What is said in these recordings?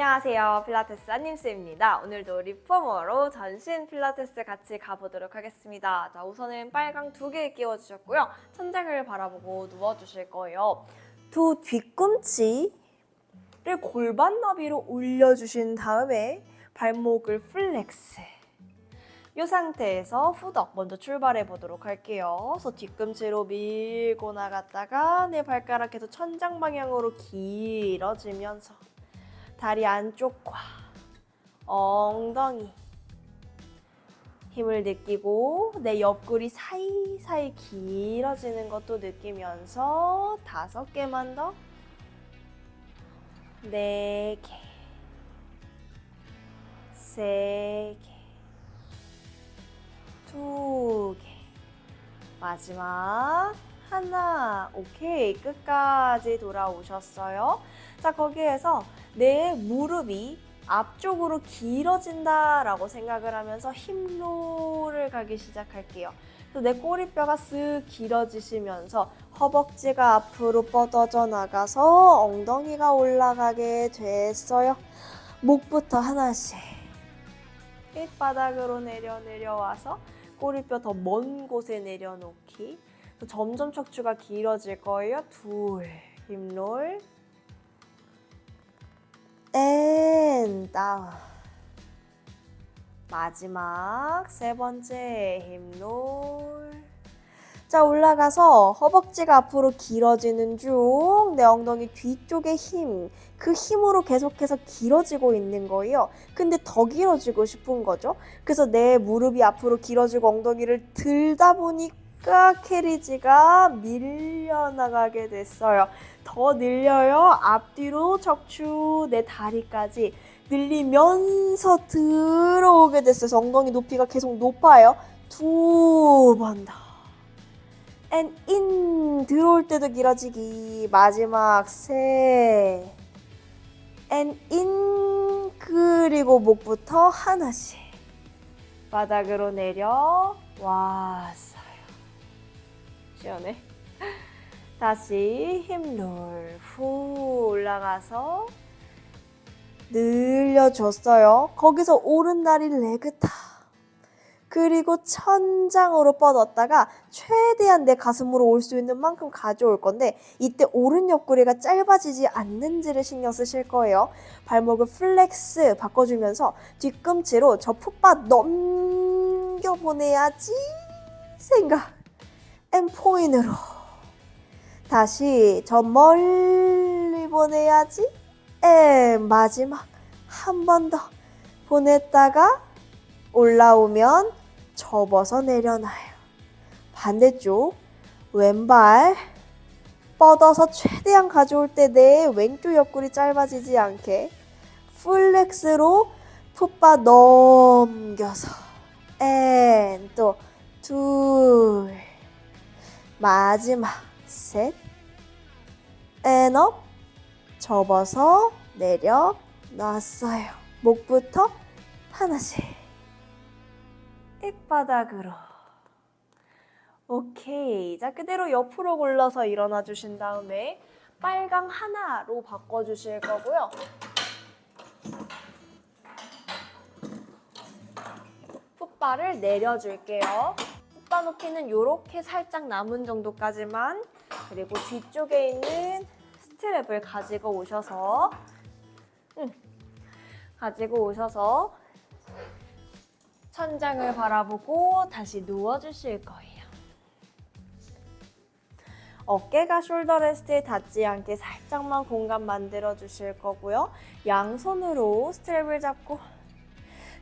안녕하세요. 필라테스 안님쌤입니다. 오늘도 리포머로 전신 필라테스 같이 가보도록 하겠습니다. 자, 우선은 빨강 두 개 끼워주셨고요. 천장을 바라보고 누워주실 거예요. 두 뒤꿈치를 골반 너비로 올려주신 다음에 발목을 플렉스. 이 상태에서 후덕 먼저 출발해 보도록 할게요. 그래서 뒤꿈치로 밀고 나갔다가 내 발가락 계속 천장 방향으로 길어지면서 다리 안쪽과 엉덩이 힘을 느끼고 내 옆구리 사이사이 길어지는 것도 느끼면서 다섯 개만 더. 네 개. 세 개. 두 개. 마지막 하나. 오케이. 끝까지 돌아오셨어요. 자, 거기에서 내 무릎이 앞쪽으로 길어진다라고 생각을 하면서 힙로를 가기 시작할게요. 내 꼬리뼈가 쓱 길어지시면서 허벅지가 앞으로 뻗어져 나가서 엉덩이가 올라가게 됐어요. 목부터 하나씩 윗바닥으로 내려 내려와서 꼬리뼈 더 먼 곳에 내려놓기. 점점 척추가 길어질 거예요. 둘, 힙롤. 앤 다운. 마지막 세 번째 힙롤. 자 올라가서 허벅지가 앞으로 길어지는 중 내 엉덩이 뒤쪽의 힘, 그 힘으로 계속해서 길어지고 있는 거예요. 근데 더 길어지고 싶은 거죠. 그래서 내 무릎이 앞으로 길어지고 엉덩이를 들다 보니 까 캐리지가 밀려나가게 됐어요. 더 늘려요. 앞뒤로 척추 내 다리까지 늘리면서 들어오게 됐어요. 엉덩이 높이가 계속 높아요. 두 번 더. and in 들어올 때도 길어지기 마지막 세 and in 그리고 목부터 하나씩 바닥으로 내려 왔어요 시원해 다시 힙롤 후 올라가서 늘려줬어요 거기서 오른다리 레그타 그리고 천장으로 뻗었다가 최대한 내 가슴으로 올 수 있는 만큼 가져올 건데 이때 오른 옆구리가 짧아지지 않는지를 신경 쓰실 거예요. 발목을 플렉스 바꿔주면서 뒤꿈치로 저 풋바 넘겨보내야지 생각. 엠포인으로 다시 저 멀리 보내야지. 엠 마지막 한 번 더 보냈다가 올라오면 접어서 내려놔요. 반대쪽 왼발 뻗어서 최대한 가져올 때 내 왼쪽 옆구리 짧아지지 않게 플렉스로 풋바 넘겨서 앤 또 둘 마지막 셋 앤업 접어서 내려 놨어요. 목부터 하나씩 액바닥으로. 오케이. 자, 그대로 옆으로 골라서 일어나 주신 다음에 빨강 하나로 바꿔 주실 거고요. 풋바를 내려 줄게요. 높이는 이렇게 살짝 남은 정도까지만 그리고 뒤쪽에 있는 스트랩을 가지고 오셔서 음, 가지고 오셔서 천장을 바라보고 다시 누워주실 거예요. 어깨가 숄더 레스트에 닿지 않게 살짝만 공간 만들어 주실 거고요. 양손으로 스트랩을 잡고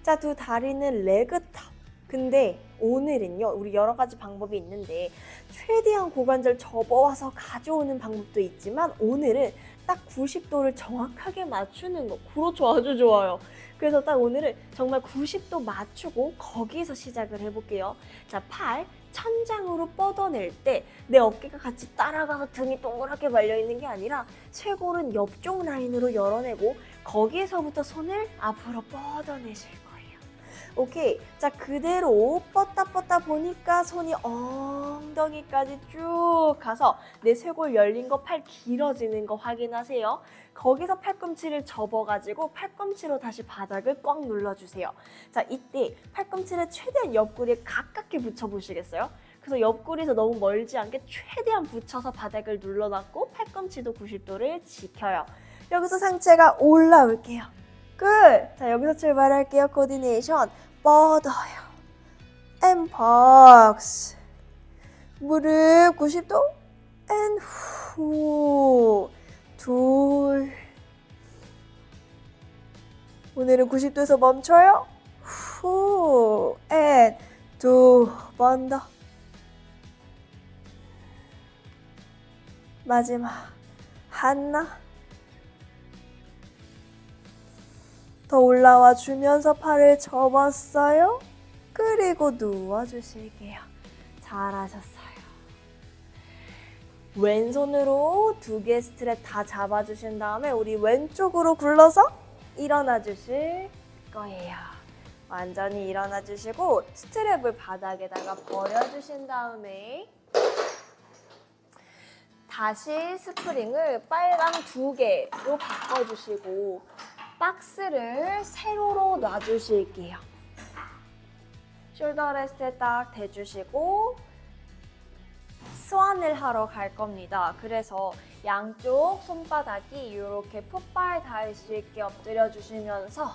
자, 두 다리는 레그탑. 근데 오늘은요, 우리 여러 가지 방법이 있는데 최대한 고관절 접어와서 가져오는 방법도 있지만 오늘은 딱 90도를 정확하게 맞추는 거. 그렇죠. 아주 좋아요. 그래서 딱 오늘은 정말 90도 맞추고 거기에서 시작을 해볼게요. 자, 팔 천장으로 뻗어낼 때 내 어깨가 같이 따라가서 등이 동그랗게 말려 있는 게 아니라 쇄골은 옆쪽 라인으로 열어내고 거기에서부터 손을 앞으로 뻗어내실 거예요. 오케이. 자, 그대로 뻗다 뻗다 보니까 손이 엉덩이까지 쭉 가서 내 쇄골 열린 거 팔 길어지는 거 확인하세요. 거기서 팔꿈치를 접어가지고 팔꿈치로 다시 바닥을 꽉 눌러주세요. 자, 이때 팔꿈치를 최대한 옆구리에 가깝게 붙여보시겠어요? 그래서 옆구리에서 너무 멀지 않게 최대한 붙여서 바닥을 눌러놨고 팔꿈치도 90도를 지켜요. 여기서 상체가 올라올게요. 끝! 자, 여기서 출발할게요. 코디네이션. 뻗어요. 앤 박스. 무릎 90도. 앤 후. 둘. 오늘은 90도에서 멈춰요. 후. 앤 두 번 더. 마지막. 하나. 더 올라와 주면서 팔을 접었어요. 그리고 누워주실게요. 잘하셨어요. 왼손으로 두 개 스트랩 다 잡아주신 다음에 우리 왼쪽으로 굴러서 일어나 주실 거예요. 완전히 일어나 주시고 스트랩을 바닥에다가 버려주신 다음에 다시 스프링을 빨강 두 개로 바꿔주시고 박스를 세로로 놔주실게요. 숄더 레스트에 딱 대주시고 스완을 하러 갈 겁니다. 그래서 양쪽 손바닥이 이렇게 풋발 닿을 수 있게 엎드려 주시면서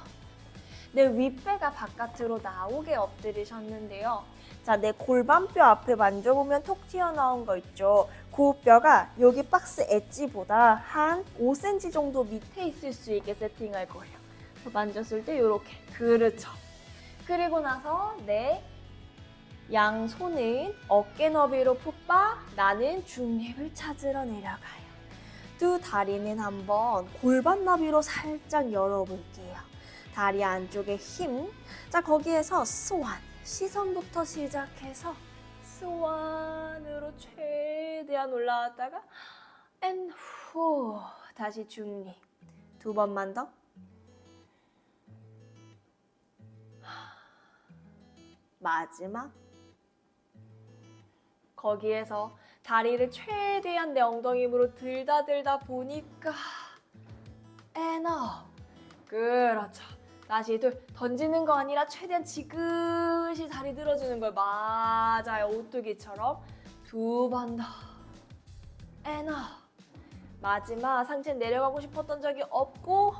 내 윗배가 바깥으로 나오게 엎드리셨는데요. 자, 내 골반뼈 앞에 만져보면 톡 튀어나온 거 있죠. 그 뼈가 여기 박스 엣지보다 한 5cm 정도 밑에 있을 수 있게 세팅할 거예요. 만졌을 때 이렇게. 그렇죠. 그리고 나서 내 양손은 어깨 너비로 풋바, 나는 중립을 찾으러 내려가요. 두 다리는 한번 골반 너비로 살짝 열어볼게요. 다리 안쪽에 힘. 자, 거기에서 스완. 시선부터 시작해서 스완으로 최대한 올라왔다가 앤 후. 다시 중립. 두 번만 더. 마지막. 거기에서 다리를 최대한 내 엉덩이 힘으로 들다 들다 보니까 에너 그렇죠 다시 둘 던지는 거 아니라 최대한 지그시 다리 들어주는 걸 맞아요. 오뚜기처럼. 두 번 더. 에너 마지막 상체 내려가고 싶었던 적이 없고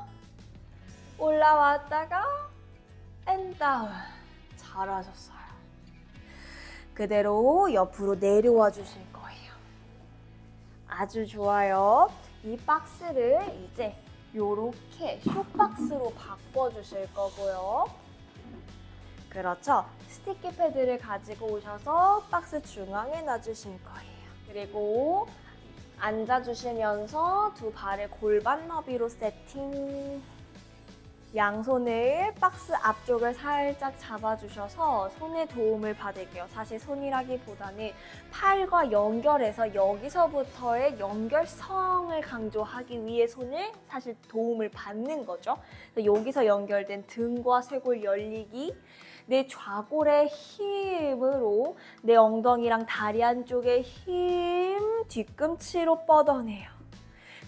올라왔다가 엔다운 잘하셨어요. 그대로 옆으로 내려와 주실 거예요. 아주 좋아요. 이 박스를 이제 요렇게 쇼박스로 바꿔 주실 거고요. 그렇죠. 스티키 패드를 가지고 오셔서 박스 중앙에 놔주실 거예요. 그리고 앉아주시면서 두 발을 골반 너비로 세팅. 양손을 박스 앞쪽을 살짝 잡아주셔서 손의 도움을 받을게요. 사실 손이라기보다는 팔과 연결해서 여기서부터의 연결성을 강조하기 위해 손을 사실 도움을 받는 거죠. 여기서 연결된 등과 쇄골 열리기, 내 좌골의 힘으로 내 엉덩이랑 다리 안쪽의 힘, 뒤꿈치로 뻗어내요.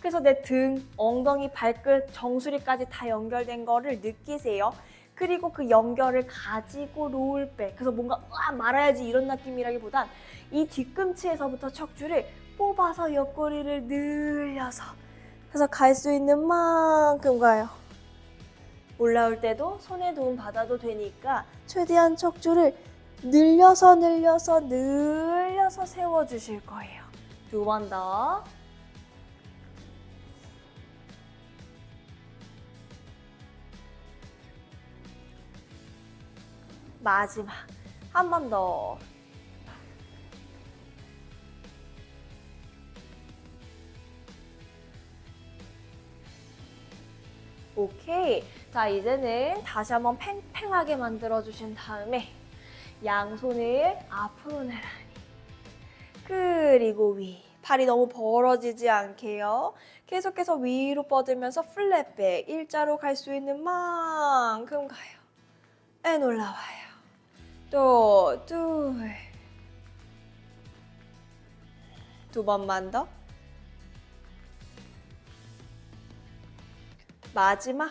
그래서 내 등, 엉덩이, 발끝, 정수리까지 다 연결된 거를 느끼세요. 그리고 그 연결을 가지고 롤백. 그래서 뭔가 와 말아야지 이런 느낌이라기보단 이 뒤꿈치에서부터 척추를 뽑아서 옆구리를 늘려서 그래서 갈 수 있는 만큼 가요. 올라올 때도 손에 도움 받아도 되니까 최대한 척추를 늘려서 늘려서 늘려서 세워주실 거예요. 두 번 더. 마지막 한 번 더. 오케이. 자, 이제는 다시 한번 팽팽하게 만들어 주신 다음에 양손을 앞으로 나란히 그리고 위. 팔이 너무 벌어지지 않게요. 계속해서 위로 뻗으면서 플랫백 일자로 갈 수 있는 만큼 가요. 앤 올라와요. 또 둘. 두 번만 더. 마지막.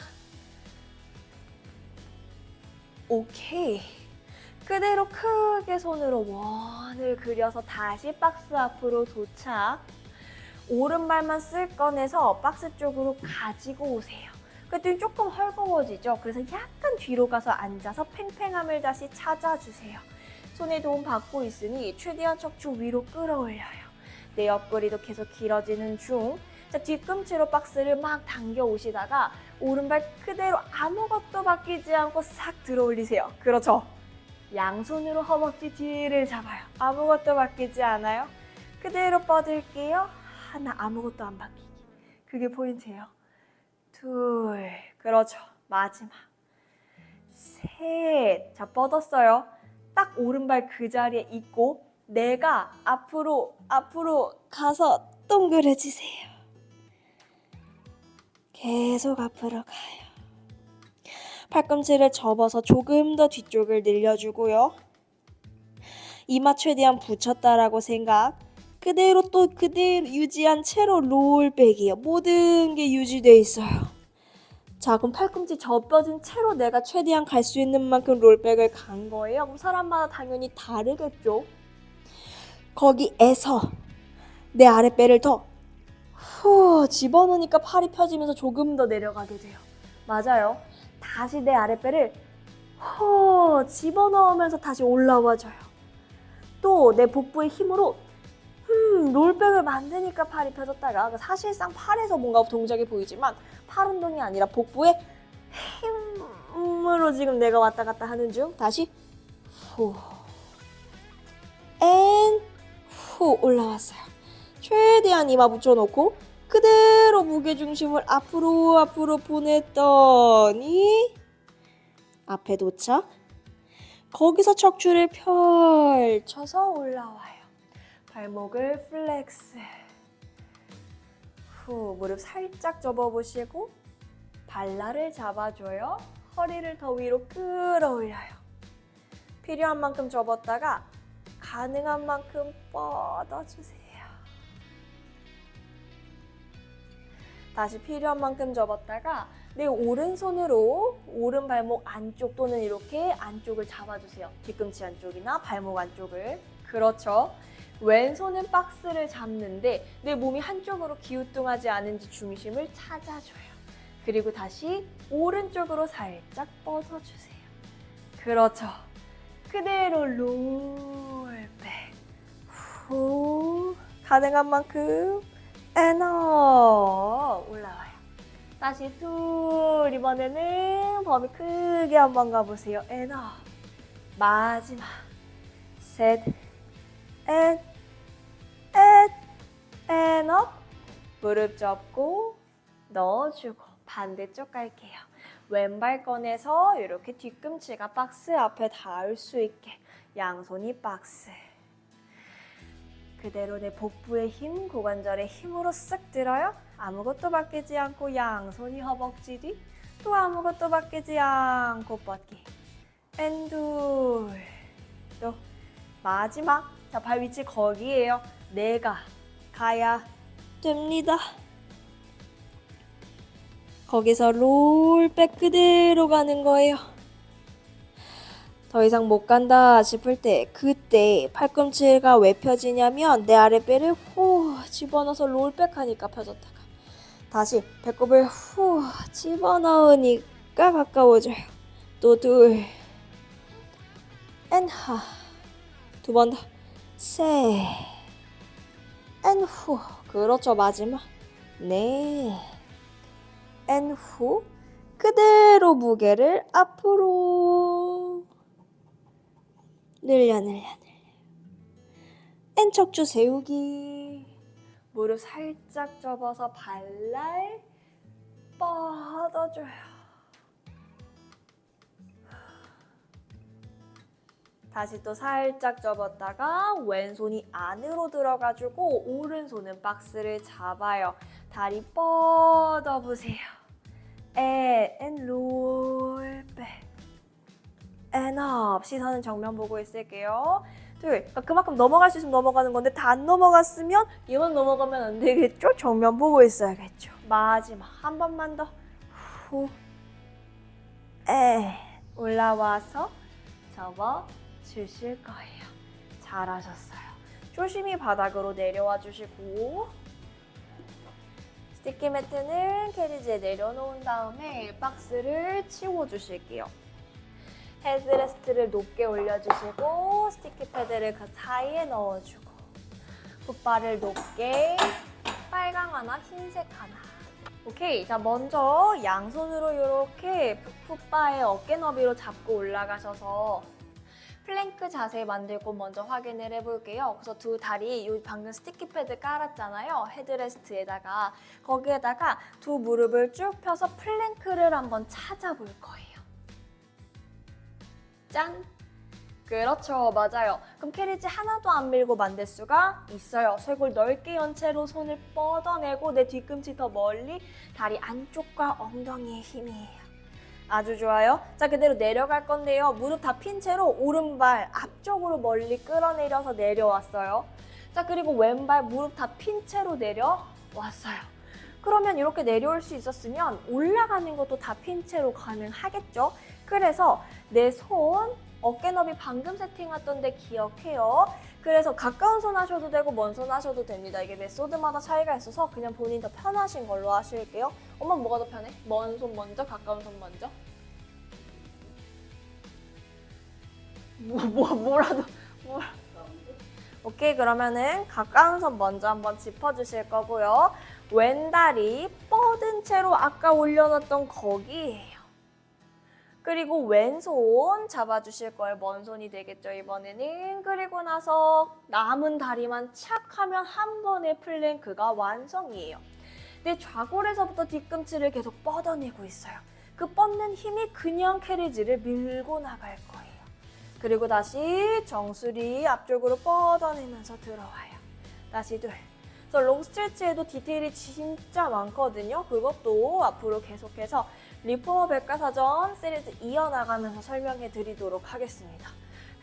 오케이. 그대로 크게 손으로 원을 그려서 다시 박스 앞으로 도착. 오른발만 쓸 꺼내서 박스 쪽으로 가지고 오세요. 그랬더니 조금 헐거워지죠. 그래서 약간 뒤로 가서 앉아서 팽팽함을 다시 찾아주세요. 손에 도움 받고 있으니 최대한 척추 위로 끌어올려요. 내 옆구리도 계속 길어지는 중. 자, 뒤꿈치로 박스를 막 당겨 오시다가 오른발 그대로 아무것도 바뀌지 않고 싹 들어 올리세요. 그렇죠. 양손으로 허벅지 뒤를 잡아요. 아무것도 바뀌지 않아요. 그대로 뻗을게요. 하나 아무것도 안 바뀌기. 그게 포인트예요. 둘, 그렇죠. 마지막. 셋. 자, 뻗었어요. 딱 오른발 그 자리에 있고 내가 앞으로 앞으로 가서 동그래지세요. 계속 앞으로 가요. 팔꿈치를 접어서 조금 더 뒤쪽을 늘려주고요. 이마 최대한 붙였다라고 생각. 그대로 또 그대로 유지한 채로 롤백이에요. 모든 게 유지돼 있어요. 자, 그럼 팔꿈치 접어진 채로 내가 최대한 갈 수 있는 만큼 롤백을 간 거예요. 그럼 사람마다 당연히 다르겠죠. 거기에서 내 아랫배를 더 후, 집어넣으니까 팔이 펴지면서 조금 더 내려가게 돼요. 맞아요. 다시 내 아랫배를 후, 집어넣으면서 다시 올라와줘요. 또 내 복부의 힘으로 음, 롤백을 만드니까 팔이 펴졌다가 사실상 팔에서 뭔가 동작이 보이지만 팔 운동이 아니라 복부의 힘으로 지금 내가 왔다 갔다 하는 중. 다시 후, 앤, 후 올라왔어요. 최대한 이마 붙여놓고 그대로 무게 중심을 앞으로 앞으로 보냈더니 앞에 도착. 거기서 척추를 펼쳐서 올라와요. 발목을 플렉스. 후, 무릎 살짝 접어보시고 발라를 잡아줘요. 허리를 더 위로 끌어올려요. 필요한 만큼 접었다가 가능한 만큼 뻗어주세요. 다시 필요한 만큼 접었다가 내 오른손으로 오른 발목 안쪽 또는 이렇게 안쪽을 잡아주세요. 뒤꿈치 안쪽이나 발목 안쪽을. 그렇죠. 왼손은 박스를 잡는데 내 몸이 한쪽으로 기우뚱하지 않은지 중심을 찾아줘요. 그리고 다시 오른쪽으로 살짝 뻗어주세요. 그렇죠. 그대로 롤백. 후. 가능한 만큼 에너 올라와요. 다시 둘 이번에는 범위 크게 한번 가보세요. 에너 마지막 셋 앤, 앤, 앤업 무릎 접고 넣어주고 반대쪽 갈게요. 왼발 꺼내서 이렇게 뒤꿈치가 박스 앞에 닿을 수 있게 양손이 박스 그대로 내 복부의 힘, 고관절의 힘으로 쓱 들어요. 아무것도 바뀌지 않고 양손이 허벅지 뒤. 또 아무것도 바뀌지 않고 뻗기. 앤둘. 또 마지막. 자, 발 위치 거기에요. 내가 가야 됩니다. 거기서 롤백 그대로 가는 거예요. 더 이상 못 간다 싶을 때 그때 팔꿈치가 왜 펴지냐면 내 아랫배를 후 집어넣어서 롤백 하니까 펴졌다가 다시 배꼽을 후 집어넣으니까 가까워져요. 또 둘. 앤하. 두 번 더. 셋. 앤 후. 그렇죠. 마지막. 네. 앤 후. 그대로 무게를 앞으로 늘려 늘려 늘려 앤 척추 세우기 무릎 살짝 접어서 발날 뻗어줘요 다시 또 살짝 접었다가 왼손이 안으로 들어가지고 오른손은 박스를 잡아요 다리 뻗어보세요 앤, 앤 롤백 and up. 시선은 정면 보고 있을게요. 둘, 그러니까 그만큼 넘어갈 수 있으면 넘어가는 건데 다 안 넘어갔으면 이만 넘어가면 안 되겠죠? 정면 보고 있어야겠죠. 마지막 한 번만 더. 후, 에 올라와서 접어 주실 거예요. 잘하셨어요. 조심히 바닥으로 내려와 주시고 스티키 매트는 캐리지에 내려놓은 다음에 박스를 치워 주실게요. 헤드레스트를 높게 올려주시고 스티키 패드를 그 사이에 넣어주고 풋바를 높게 빨강 하나, 흰색 하나. 오케이. 자, 먼저 양손으로 이렇게 풋바의 어깨 너비로 잡고 올라가셔서 플랭크 자세 만들고 먼저 확인을 해볼게요. 그래서 두 다리, 요 방금 스티키 패드 깔았잖아요. 헤드레스트에다가 거기에다가 두 무릎을 쭉 펴서 플랭크를 한번 찾아볼 거예요. 짠! 그렇죠, 맞아요. 그럼 캐리지 하나도 안 밀고 만들 수가 있어요. 쇄골 넓게 연 채로 손을 뻗어내고 내 뒤꿈치 더 멀리 다리 안쪽과 엉덩이의 힘이에요. 아주 좋아요. 자, 그대로 내려갈 건데요. 무릎 다 핀 채로 오른발 앞쪽으로 멀리 끌어내려서 내려왔어요. 자, 그리고 왼발 무릎 다 핀 채로 내려왔어요. 그러면 이렇게 내려올 수 있었으면 올라가는 것도 다 핀 채로 가능하겠죠? 그래서 내 손 어깨 너비 방금 세팅했던데 기억해요. 그래서 가까운 손 하셔도 되고 먼손 하셔도 됩니다. 이게 메소드마다 차이가 있어서 그냥 본인 더 편하신 걸로 하실게요. 엄마 뭐가 더 편해? 먼 손 먼저, 가까운 손 먼저? 뭐, 뭐 뭐라도 뭐. 오케이 그러면은 가까운 손 먼저 한번 짚어주실 거고요. 왼다리 뻗은 채로 아까 올려놨던 거기에요. 그리고 왼손 잡아주실 거예요. 먼 손이 되겠죠, 이번에는. 그리고 나서 남은 다리만 착 하면 한 번의 플랭크가 완성이에요. 내 좌골에서부터 뒤꿈치를 계속 뻗어내고 있어요. 그 뻗는 힘이 그냥 캐리지를 밀고 나갈 거예요. 그리고 다시 정수리 앞쪽으로 뻗어내면서 들어와요. 다시 둘. 그래서 롱 스트레치에도 디테일이 진짜 많거든요. 그것도 앞으로 계속해서 리포머 백과사전 시리즈 이어나가면서 설명해 드리도록 하겠습니다.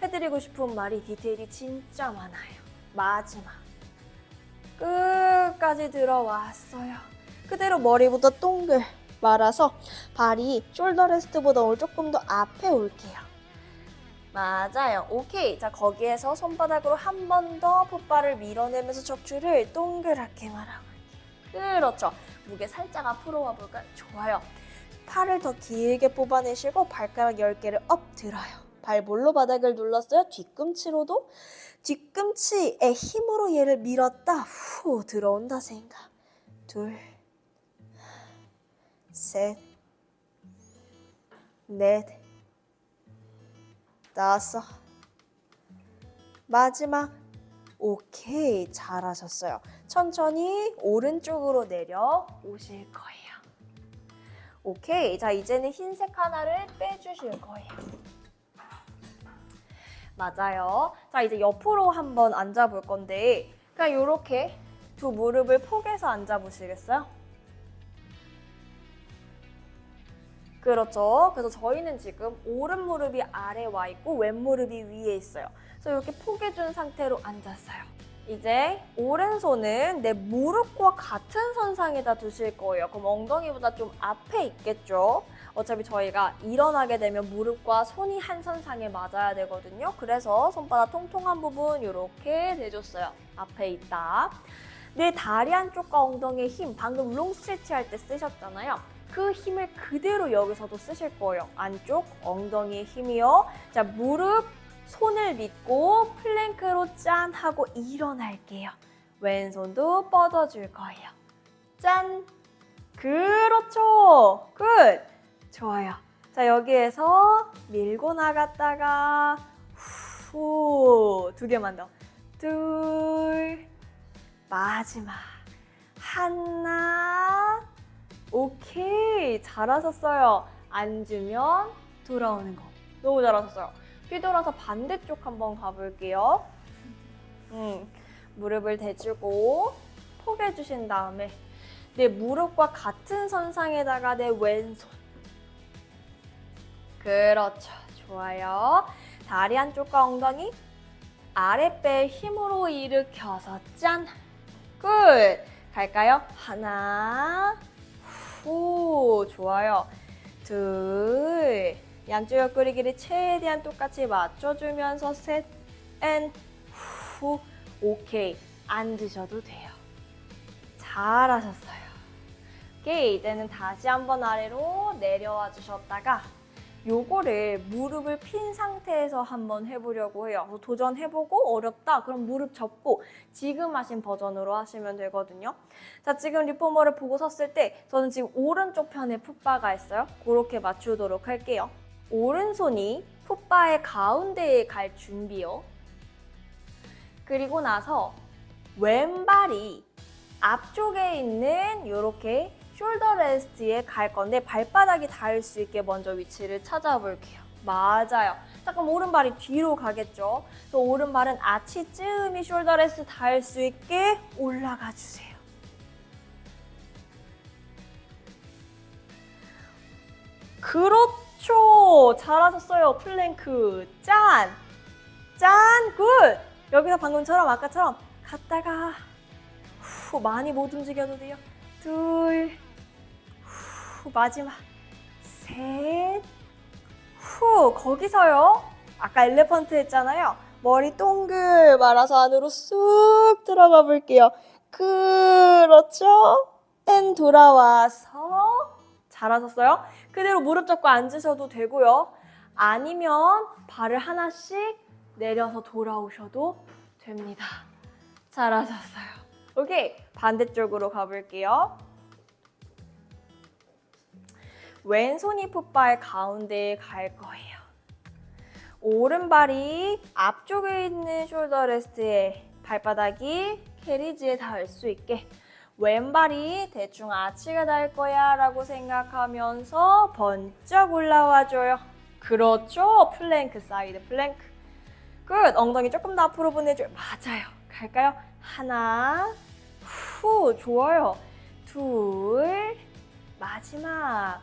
해드리고 싶은 말이 디테일이 진짜 많아요. 마지막. 끝까지 들어왔어요. 그대로 머리부터 동글 말아서 발이 숄더 레스트보다 조금 더 앞에 올게요. 맞아요. 오케이. 자, 거기에서 손바닥으로 한 번 더 풋발을 밀어내면서 척추를 동그랗게 말아볼게요. 그렇죠. 무게 살짝 앞으로 와볼까요? 좋아요. 팔을 더 길게 뽑아내시고 발가락 10개를 업 들어요. 발볼로 바닥을 눌렀어요. 뒤꿈치로도 뒤꿈치의 힘으로 얘를 밀었다. 후 들어온다 생각. 둘, 셋, 넷, 다섯. 마지막. 오케이. 잘하셨어요. 천천히 오른쪽으로 내려 오실 거예요. 오케이. 자, 이제는 흰색 하나를 빼주실 거예요. 맞아요. 자, 이제 옆으로 한번 앉아볼 건데, 그냥 이렇게 두 무릎을 포개서 앉아보시겠어요? 그렇죠. 그래서 저희는 지금 오른 무릎이 아래 와 있고 왼 무릎이 위에 있어요. 그래서 이렇게 포개준 상태로 앉았어요. 이제 오른손은 내 무릎과 같은 선상에다 두실 거예요. 그럼 엉덩이보다 좀 앞에 있겠죠? 어차피 저희가 일어나게 되면 무릎과 손이 한 선상에 맞아야 되거든요. 그래서 손바닥 통통한 부분 이렇게 내줬어요. 앞에 있다. 내 다리 한쪽과 엉덩이의 힘, 방금 롱 스트레치 할 때 쓰셨잖아요. 그 힘을 그대로 여기서도 쓰실 거예요. 안쪽 엉덩이의 힘이요. 자, 무릎, 손을 믿고 플랭크로 짠 하고 일어날게요. 왼손도 뻗어줄 거예요. 짠! 그렇죠! 끝! 좋아요. 자, 여기에서 밀고 나갔다가 후, 두 개만 더. 둘, 마지막. 하나, 오케이. 잘하셨어요. 앉으면 돌아오는 거. 너무 잘하셨어요. 뒤돌아서 반대쪽 한번 가볼게요. 음, 무릎을 대주고 포개 주신 다음에 내 무릎과 같은 선상에다가 내 왼손. 그렇죠. 좋아요. 다리 한쪽과 엉덩이 아랫배 힘으로 일으켜서 짠. 끝. 갈까요? 하나, 후, 좋아요. 둘, 양쪽 옆구리 길이 최대한 똑같이 맞춰주면서 셋, 앤, 후, 오케이. 앉으셔도 돼요. 잘하셨어요. 오케이, 이제는 다시 한번 아래로 내려와 주셨다가 요거를 무릎을 핀 상태에서 한번 해보려고 해요. 도전해보고 어렵다? 그럼 무릎 접고 지금 하신 버전으로 하시면 되거든요. 자, 지금 리포머를 보고 섰을 때 저는 지금 오른쪽 편에 풋바가 있어요. 그렇게 맞추도록 할게요. 오른손이 풋바의 가운데에 갈 준비요. 그리고 나서 왼발이 앞쪽에 있는 이렇게 숄더 레스트에 갈 건데 발바닥이 닿을 수 있게 먼저 위치를 찾아볼게요. 맞아요. 잠깐 오른발이 뒤로 가겠죠. 그래서 오른발은 아치쯤이 숄더 레스트 닿을 수 있게 올라가 주세요. 그렇죠. 잘하셨어요. 플랭크. 짠. 짠. 굿. 여기서 방금처럼 아까처럼 갔다가 후 많이 못 움직여도 돼요. 둘. 후 마지막. 셋. 후 거기서요. 아까 엘레펀트 했잖아요. 머리 동글 말아서 안으로 쑥 들어가 볼게요. 그렇죠. 앤 돌아와서 잘하셨어요. 그대로 무릎 잡고 앉으셔도 되고요. 아니면 발을 하나씩 내려서 돌아오셔도 됩니다. 잘하셨어요. 오케이. 반대쪽으로 가볼게요. 왼손이 풋발 가운데에 갈 거예요. 오른발이 앞쪽에 있는 숄더 레스트에 발바닥이 캐리지에 닿을 수 있게 왼발이 대충 아치가 닿을 거야 라고 생각하면서 번쩍 올라와 줘요. 그렇죠. 플랭크 사이드 플랭크. 끝. 엉덩이 조금 더 앞으로 보내줘요. 맞아요. 갈까요? 하나, 후, 좋아요. 둘, 마지막,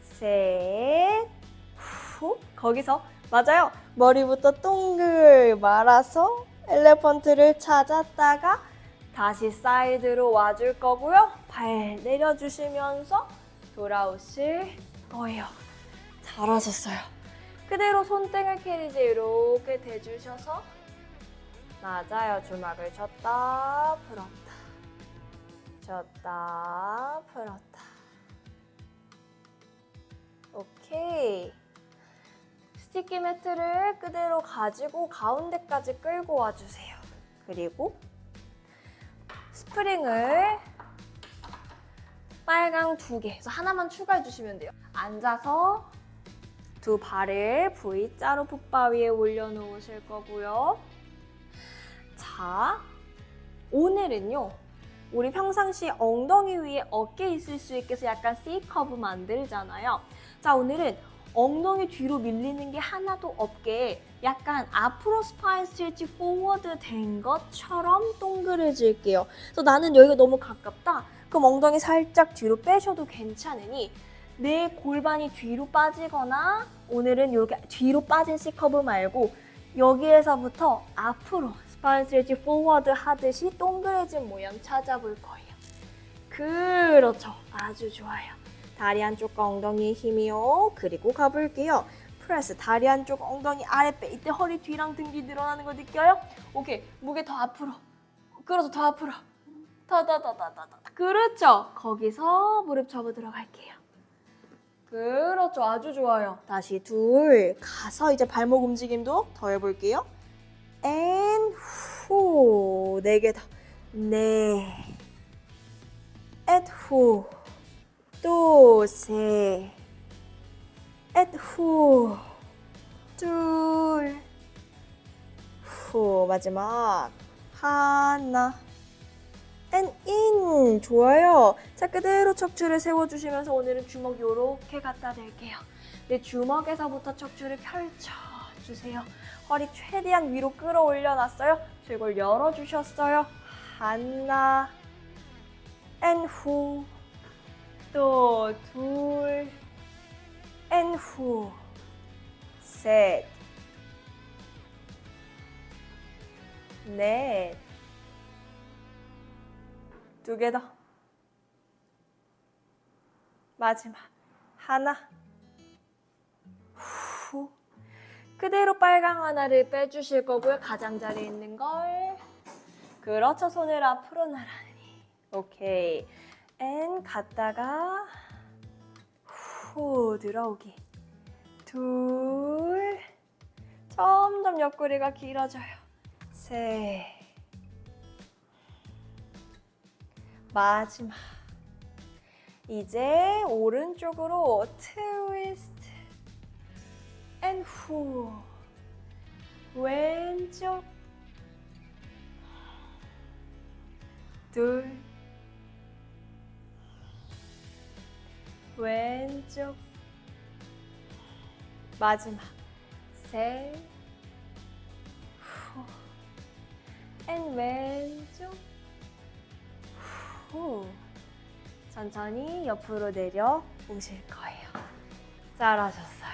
셋, 후. 거기서 맞아요. 머리부터 동글 말아서 엘레펀트를 찾았다가 다시 사이드로 와줄 거고요. 발 내려주시면서 돌아오실 거예요. 잘하셨어요. 그대로 손등을 캐리지에 이렇게 대주셔서 맞아요. 주막을 쳤다 풀었다. 쳤다 풀었다. 오케이. 스티키 매트를 그대로 가지고 가운데까지 끌고 와주세요. 그리고 스프링을 빨강 두 개, 그래서 하나만 추가해 주시면 돼요. 앉아서 두 발을 V자로 풋바 위에 올려놓으실 거고요. 자, 오늘은요. 우리 평상시 엉덩이 위에 어깨 있을 수 있게 해서 약간 C커브 만들잖아요. 자, 오늘은 엉덩이 뒤로 밀리는 게 하나도 없게 약간 앞으로 스파인 스트레치 포워드 된 것처럼 동그래질게요. 그래서 나는 여기가 너무 가깝다. 그럼 엉덩이 살짝 뒤로 빼셔도 괜찮으니 내 골반이 뒤로 빠지거나 오늘은 이렇게 뒤로 빠진 C커브 말고 여기에서부터 앞으로 스파인 스트레치 포워드 하듯이 동그래진 모양 찾아볼 거예요. 그렇죠. 아주 좋아요. 다리 한쪽과 엉덩이에 힘이요. 그리고 가볼게요. 프레스 다리 한쪽 엉덩이 아랫배. 이때 허리 뒤랑 등뒤 늘어나는 거 느껴요? 오케이. 무게 더 앞으로. 그렇죠 더 앞으로. 더 그렇죠. 거기서 무릎 접어 들어갈게요. 그렇죠. 아주 좋아요. 다시 둘. 가서 이제 발목 움직임도 더 해볼게요. 앤후네 개더네. 앳후 또 셋, 앳, 후, 둘, 후, 마지막 하나, 앤, 인, 좋아요. 자, 그대로 척추를 세워주시면서 오늘은 주먹 요렇게 갖다 댈게요. 내 주먹에서부터 척추를 펼쳐주세요. 허리 최대한 위로 끌어올려 놨어요. 이걸 열어주셨어요. 하나, 앤, 후, 또 둘, 앤 후, 셋, 넷, 두 개 더. 마지막 하나. 후. 그대로 빨강 하나를 빼주실 거고요. 가장자리에 있는 걸. 그렇죠. 손을 앞으로 나란히. 오케이. 앤 갔다가 후 들어오기. 둘. 점점 옆구리가 길어져요. 셋. 마지막. 이제 오른쪽으로 트위스트. 앤 후. 왼쪽. 둘. 왼쪽. 마지막. 셋. 후. 앤 왼쪽. 후. 천천히 옆으로 내려 오실 거예요. 잘하셨어요.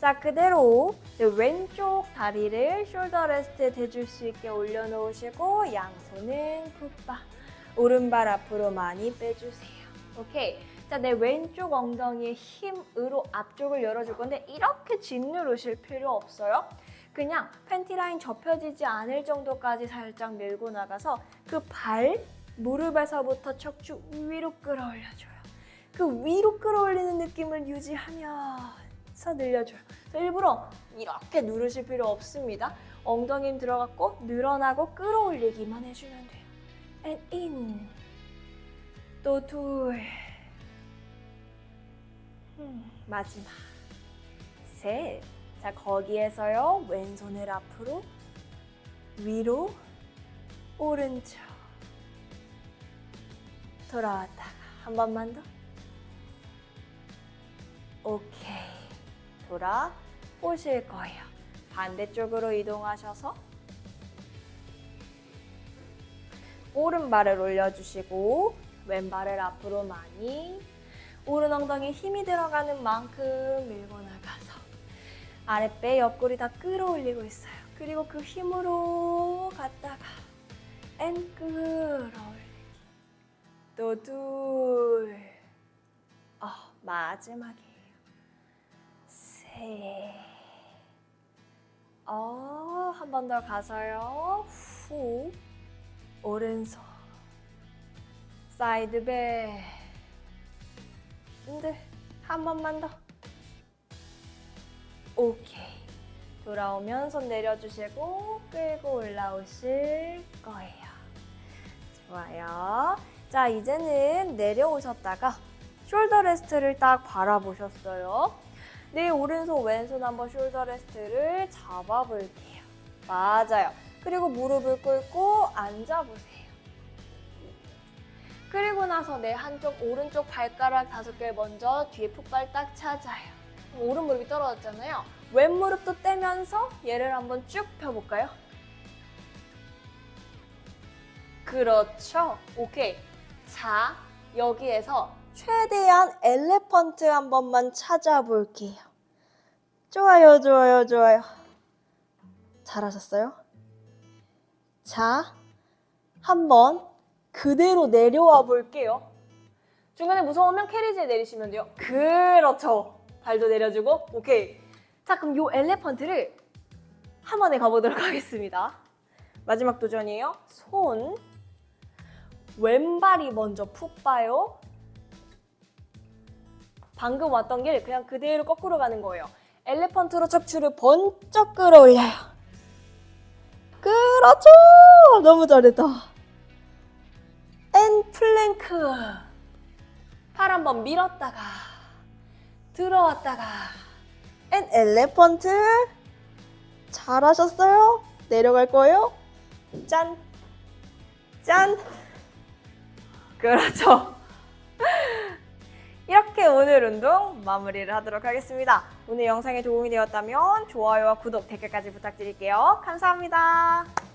자, 그대로 왼쪽 다리를 숄더 레스트에 대줄 수 있게 올려놓으시고 양손은 풋바. 오른발 앞으로 많이 빼주세요. 오케이. 자, 내 왼쪽 엉덩이에 힘으로 앞쪽을 열어줄 건데 이렇게 짓누르실 필요 없어요. 그냥 팬티 라인 접혀지지 않을 정도까지 살짝 밀고 나가서 그 발, 무릎에서부터 척추 위로 끌어올려줘요. 그 위로 끌어올리는 느낌을 유지하면서 늘려줘요. 일부러 이렇게 누르실 필요 없습니다. 엉덩이 힘 들어갔고 늘어나고 끌어올리기만 해주면 돼요. And in. 또 둘. 음, 마지막. 셋. 자, 거기에서요. 왼손을 앞으로, 위로, 오른쪽. 돌아왔다가 한 번만 더. 오케이. 돌아 오실 거예요. 반대쪽으로 이동하셔서 오른발을 올려주시고 왼발을 앞으로 많이 오른 엉덩이 힘이 들어가는 만큼 밀고 나가서 아랫배 옆구리 다 끌어올리고 있어요. 그리고 그 힘으로 갔다가 앤 끌어올리기. 또 둘. 어, 마지막이에요. 셋. 어, 한 번 더 가서요. 후. 오른손. 사이드 배. 근데 한 번만 더. 오케이. 돌아오면 손 내려주시고 끌고 올라오실 거예요. 좋아요. 자, 이제는 내려오셨다가 숄더 레스트를 딱 바라보셨어요. 네, 오른손, 왼손 한번 숄더 레스트를 잡아볼게요. 맞아요. 그리고 무릎을 꿇고 앉아보세요. 그리고 나서 내 한쪽 오른쪽 발가락 다섯 개 먼저 뒤에 풋발 딱 찾아요. 오른 무릎이 떨어졌잖아요. 왼 무릎도 떼면서 얘를 한번 쭉 펴볼까요? 그렇죠. 오케이. 자, 여기에서 최대한 엘레펀트 한 번만 찾아볼게요. 좋아요, 좋아요, 좋아요. 잘하셨어요? 자, 한번 그대로 내려와 볼게요. 중간에 무서우면 캐리지에 내리시면 돼요. 그렇죠. 발도 내려주고, 오케이. 자, 그럼 요 엘레펀트를 한 번에 가보도록 하겠습니다. 마지막 도전이에요. 손. 왼발이 먼저 푹 봐요. 방금 왔던 길 그냥 그대로 거꾸로 가는 거예요. 엘레펀트로 척추를 번쩍 끌어올려요. 그렇죠! 너무 잘했다. 앤 플랭크. 팔 한번 밀었다가 들어왔다가 앤 엘레펀트. 잘하셨어요. 내려갈 거예요. 짠. 짠. 그렇죠. 이렇게 오늘 운동 마무리를 하도록 하겠습니다. 오늘 영상이 도움이 되었다면 좋아요와 구독, 댓글까지 부탁드릴게요. 감사합니다.